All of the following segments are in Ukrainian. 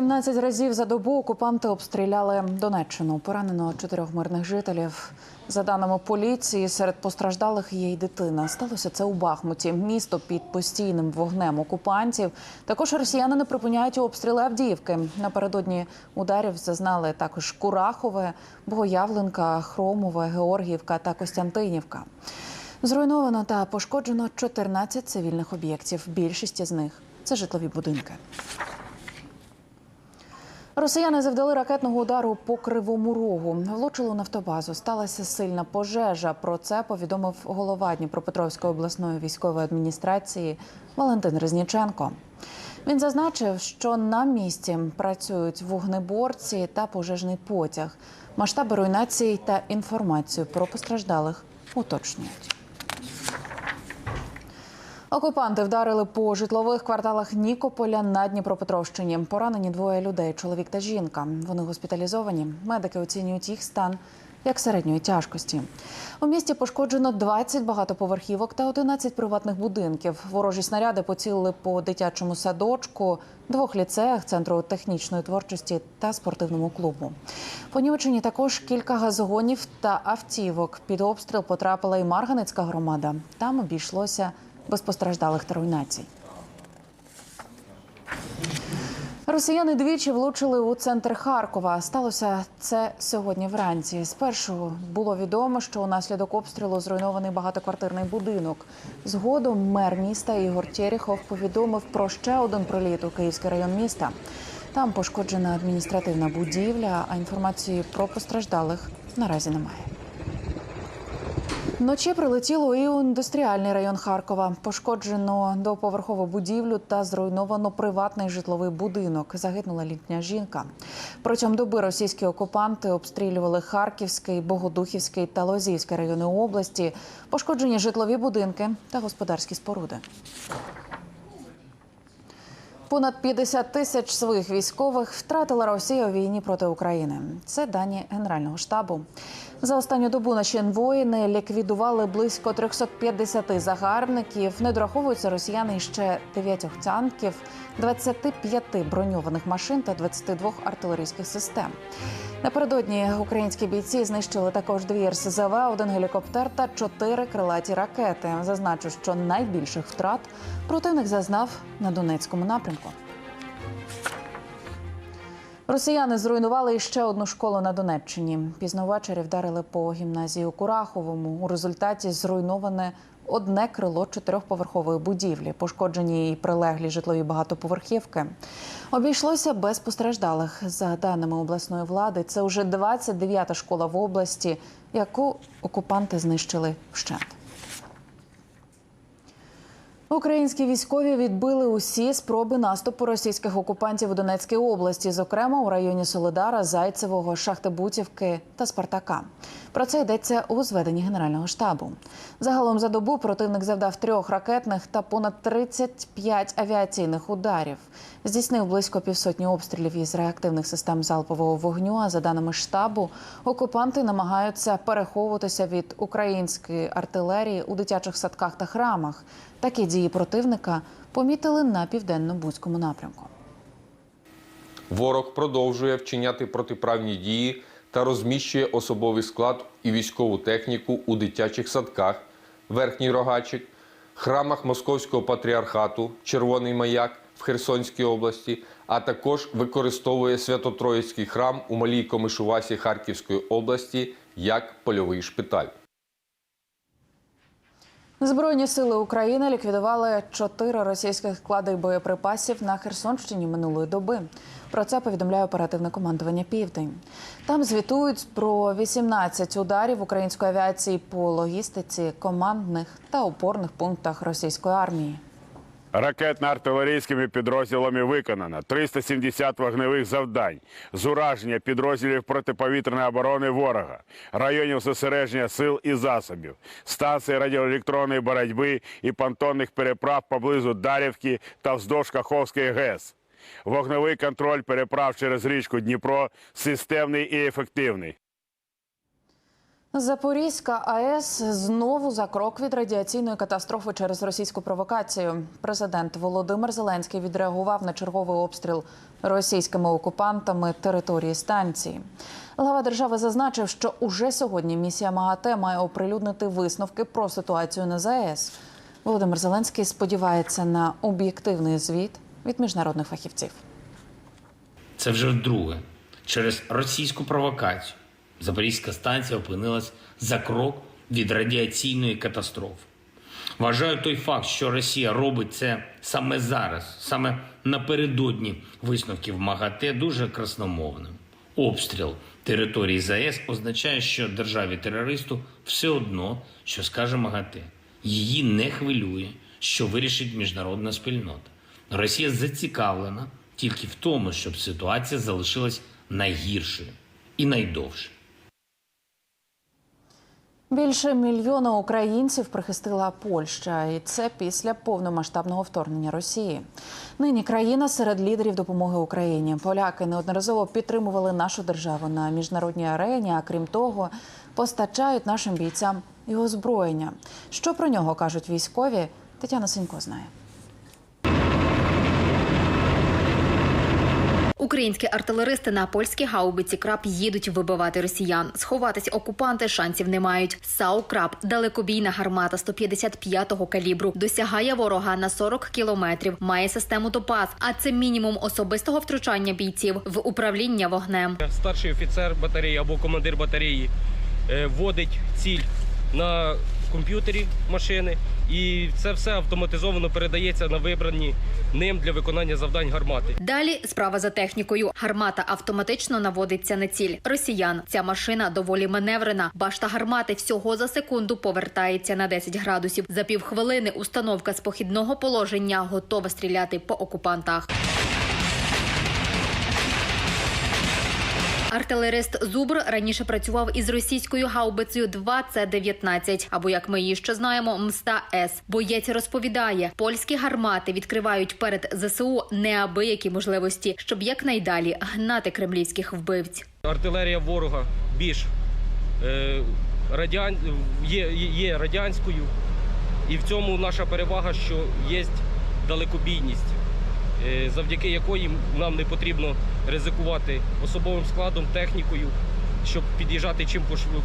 17 разів за добу окупанти обстріляли Донеччину. Поранено чотирьох мирних жителів. За даними поліції, серед постраждалих є й дитина. Сталося це у Бахмуті. Місто під постійним вогнем окупантів. Також росіяни не припиняють обстріли Авдіївки. Напередодні ударів зазнали також Курахове, Богоявленка, Хромове, Георгіївка та Костянтинівка. Зруйновано та пошкоджено 14 цивільних об'єктів. Більшість з них це житлові будинки. Росіяни завдали ракетного удару по кривому рогу. Влучили у нафтобазу. Сталася сильна пожежа. Про це повідомив голова Дніпропетровської обласної військової адміністрації Валентин Резніченко. Він зазначив, що на місці працюють вогнеборці та пожежний потяг. Масштаби руйнації та інформацію про постраждалих уточнюють. Окупанти вдарили по житлових кварталах Нікополя на Дніпропетровщині. Поранені двоє людей чоловік та жінка. Вони госпіталізовані. Медики оцінюють їх стан як середньої тяжкості. У місті пошкоджено 20 багатоповерхівок та 11 приватних будинків. Ворожі снаряди поцілили по дитячому садочку, двох ліцеях, центру технічної творчості та спортивному клубу. Понівечені також кілька газогонів та автівок. Під обстріл потрапила і Марганицька громада. Там обійшлося без постраждалих та руйнацій. Росіяни двічі влучили у центр Харкова. Сталося це сьогодні вранці. Спершу було відомо, що унаслідок обстрілу зруйнований багатоквартирний будинок. Згодом мер міста Ігор Терехов повідомив про ще один приліт у Київський район міста. Там пошкоджена адміністративна будівля, а інформації про постраждалих наразі немає. Вночі прилетіло і у індустріальний район Харкова. Пошкоджено двоповерхову будівлю та зруйновано приватний житловий будинок. Загинула літня жінка. Протягом доби російські окупанти обстрілювали Харківський, Богодухівський та Лозівський райони області. Пошкоджені житлові будинки та господарські споруди. Понад 50 тисяч своїх військових втратила Росія у війні проти України. Це дані Генерального штабу. За останню добу наші воїни ліквідували близько 350 загарбників. Не дораховуються росіяни ще 9 танків, 25 броньованих машин та 22 артилерійських систем. Напередодні українські бійці знищили також дві РСЗВ, один гелікоптер та чотири крилаті ракети. Зазначу, що найбільших втрат противник зазнав на Донецькому напрямку. Росіяни зруйнували іще одну школу на Донеччині. Пізно ввечері вдарили по гімназії у Кураховому. У результаті зруйноване одне крило чотирьохповерхової будівлі, пошкоджені й прилеглі житлові багатоповерхівки. Обійшлося без постраждалих. За даними обласної влади, це вже 29-та школа в області, яку окупанти знищили вщент. Українські військові відбили усі спроби наступу російських окупантів у Донецькій області, зокрема у районі Солидара, Зайцевого, Шахтибутівки та Спартака. Про це йдеться у зведенні Генерального штабу. Загалом за добу противник завдав трьох ракетних та понад 35 авіаційних ударів. Здійснив близько півсотні обстрілів із реактивних систем залпового вогню. А за даними штабу, окупанти намагаються переховуватися від української артилерії у дитячих садках та храмах. Такі дії противника помітили на південно-бузькому напрямку. Ворог продовжує вчиняти протиправні дії та розміщує особовий склад і військову техніку у дитячих садках, верхній рогачик, храмах Московського патріархату, Червоний маяк в Херсонській області, а також використовує Свято-Троїцький храм у Малій Комишувасі Харківської області як польовий шпиталь. Збройні сили України ліквідували чотири російських склади боєприпасів на Херсонщині минулої доби. Про це повідомляє оперативне командування Південь. Там звітують про 18 ударів української авіації по логістиці, командних та опорних пунктах російської армії. Ракетно-артилерійськими підрозділами виконано 370 вогневих завдань з ураження підрозділів протиповітряної оборони ворога, районів зосередження сил і засобів, станцій радіоелектронної боротьби і понтонних переправ поблизу Дарівки та вздовж Каховської ГЕС. Вогневий контроль переправ через річку Дніпро системний і ефективний. Запорізька АЕС знову за крок від радіаційної катастрофи через російську провокацію. Президент Володимир Зеленський відреагував на черговий обстріл російськими окупантами території станції. Глава держави зазначив, що уже сьогодні місія МАГАТЕ має оприлюднити висновки про ситуацію на ЗАЕС. Володимир Зеленський сподівається на об'єктивний звіт від міжнародних фахівців. Це вже вдруге. Через російську провокацію Запорізька станція опинилась за крок від радіаційної катастрофи. Вважаю той факт, що Росія робить це саме зараз, саме напередодні висновків МАГАТЕ, дуже красномовним. Обстріл території ЗАЕС означає, що державі-терористу все одно, що скаже МАГАТЕ. Її не хвилює, що вирішить міжнародна спільнота. Росія зацікавлена тільки в тому, щоб ситуація залишилась найгіршою і найдовше. Більше мільйона українців прихистила Польща, і це після повномасштабного вторгнення Росії. Нині країна серед лідерів допомоги Україні. Поляки неодноразово підтримували нашу державу на міжнародній арені. А крім того, постачають нашим бійцям і озброєння. Що про нього кажуть військові? Тетяна Сенько знає. Українські артилеристи на польській гаубиці краб їдуть вибивати росіян. Сховатись окупанти шансів не мають. САУ краб далекобійна гармата 155-го калібру досягає ворога на 40 кілометрів. Має систему топаз, а це мінімум особистого втручання бійців в управління вогнем. старший офіцер батареї або командир батареї е, вводить ціль на комп'ютері машини, і це все автоматизовано передається на вибрані ним для виконання завдань гармати. Далі справа за технікою. Гармата автоматично наводиться на ціль росіян. Ця машина доволі маневрена. Башта гармати всього за секунду повертається на 10 градусів. За півхвилини установка з похідного положення готова стріляти по окупантах. Артилерист Зубр раніше працював із російською гаубицею 2С-19, або як ми її ще знаємо, Мста С. Боєць розповідає, польські гармати відкривають перед ЗСУ неабиякі можливості, щоб якнайдалі гнати кремлівських вбивць. Артилерія ворога більш е, радян... є, є радянською, і в цьому наша перевага, що є далекобійність, завдяки якої нам не потрібно ризикувати особовим складом, технікою, щоб під'їжджати чим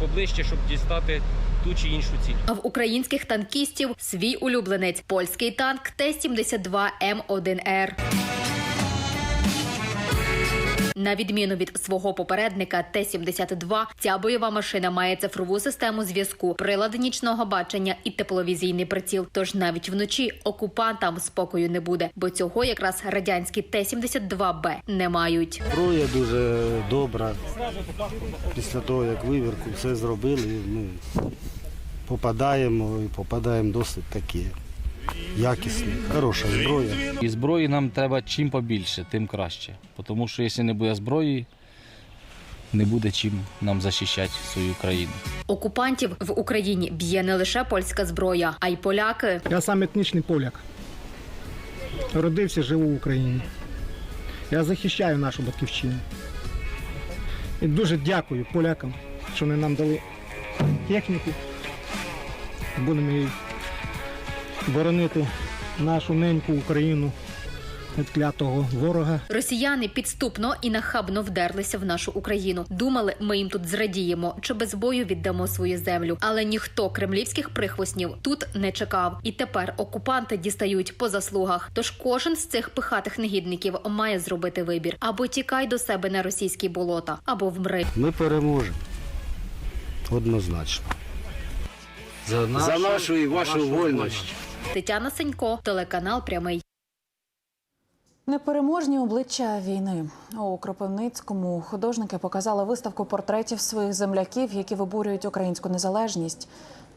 поближче, щоб дістати ту чи іншу ціль. А в українських танкістів свій улюбленець польський танк Т-72 М1Р. На відміну від свого попередника Т-72, ця бойова машина має цифрову систему зв'язку, прилад нічного бачення і тепловізійний приціл. Тож навіть вночі окупантам спокою не буде, бо цього якраз радянські Т-72Б не мають. Зброя дуже добра. Після того, як вивірку все зробили, ми попадаємо і попадаємо досить такі якісні, хороша зброя. І зброї нам треба чим побільше, тим краще. Тому що якщо не буде зброї, не буде чим нам захищати свою країну. Окупантів в Україні б'є не лише польська зброя, а й поляки. Я сам етнічний поляк. Родився, живу в Україні. Я захищаю нашу батьківщину. І дуже дякую полякам, що вони нам дали техніку. Будемо її боронити нашу неньку Україну від клятого ворога. Росіяни підступно і нахабно вдерлися в нашу Україну. Думали, ми їм тут зрадіємо чи без бою віддамо свою землю. Але ніхто кремлівських прихвостнів тут не чекав. І тепер окупанти дістають по заслугах. Тож кожен з цих пихатих негідників має зробити вибір: або тікай до себе на російські болота, або вмри. Ми переможемо. Однозначно. За нашу, і вашу вольність. Тетяна Сенько, телеканал Прямий. Непереможні обличчя війни у Кропивницькому художники показали виставку портретів своїх земляків, які виборюють українську незалежність.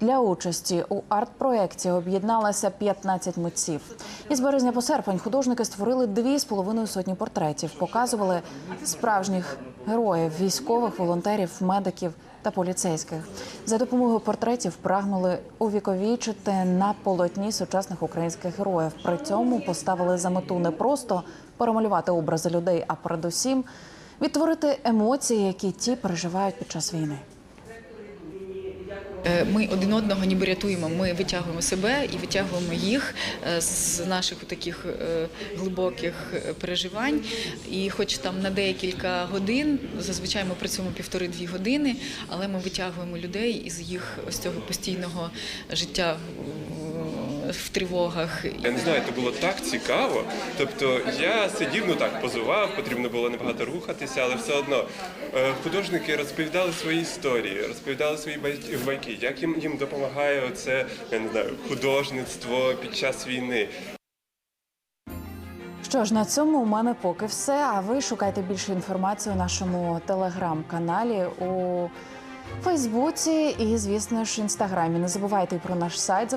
Для участі у арт-проєкті об'єдналося 15 митців. Із березня по серпень художники створили дві з половиною сотні портретів, показували справжніх героїв, військових, волонтерів, медиків та поліцейських. За допомогою портретів прагнули увіковічити на полотні сучасних українських героїв. При цьому поставили за мету не просто перемалювати образи людей, а передусім відтворити емоції, які ті переживають під час війни. Е, Ми один одного ніби рятуємо. Ми витягуємо себе і витягуємо їх е, з наших таких глибоких е, переживань. І хоч там на декілька годин, зазвичай ми працюємо півтори-дві години, але ми витягуємо людей із їх ось цього постійного життя в- тривогах. Я не знаю, це було так цікаво. Тобто я сидів, ну так, позував, потрібно було небагато рухатися, але все одно е, художники розповідали свої історії, розповідали свої бай- байки, як їм, їм допомагає оце, я не знаю, художництво під час війни. Що ж, на цьому у мене поки все. А ви шукайте більше інформації у нашому телеграм-каналі у Фейсбуці і, звісно ж, інстаграмі. Не забувайте і про наш сайт.